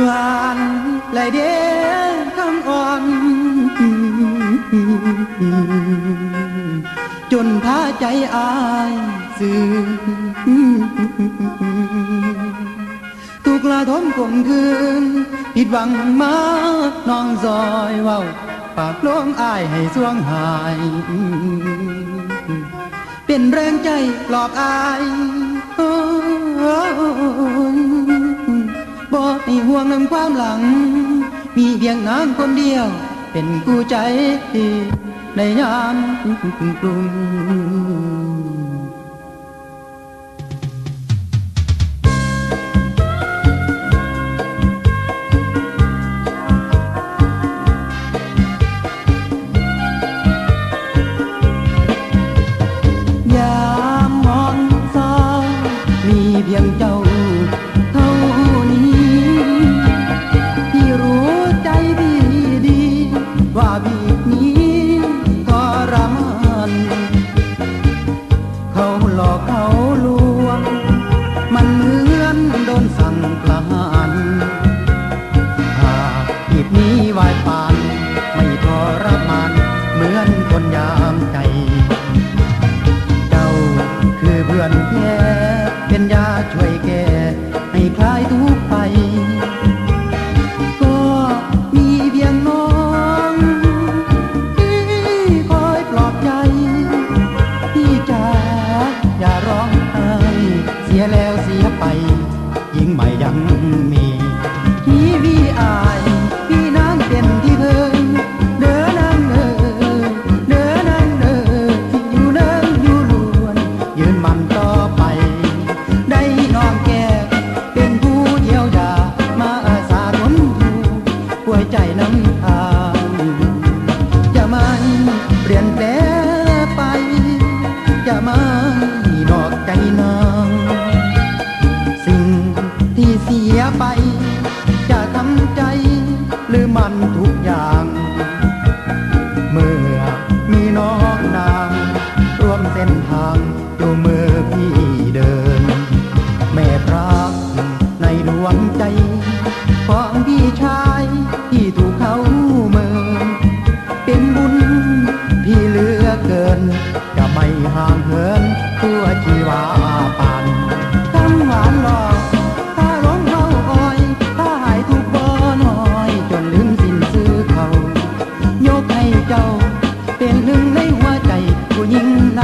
หวานเลยเด้คำอ่อน จนพาใจอายสื่อถูกละทมข่มคืนผิดหวังมาน้องซอยเว้าปากลวงอายให้สวงหาย เป็นแรงใจปลอบอาย ไม่ห่วงนำความหลัง มีเพียงนางคนเดียว เป็นกู้ใจในยามกลุ่ม ช่วยแก้ให้คลายทุกข์ไป ก็มีเพียงน้อง ที่คอยปลอบใจพี่จ๋าอย่าร้องไห้เสียแล้วเสียไป ปลี่ยนแปลไปจะไม่นอกใจนางสิ่งที่เสียไป จะทำใจหรือมันทุกอย่าง เมื่อมีน้องนางร่วมเส้นทางอยู่มือพี่เดิน แม่พระในดวงใจ ของพี่ชายที่ถูก หินตัวจีวาปันคำหวานหลอกถ้าร้องเข้าอ้อย ถ้าหายทุกบ่อน้อย จนลืมสิ้นซื้อเขายกให้เจ้า เป็นหนึ่งในหัวใจผู้หญิงไหน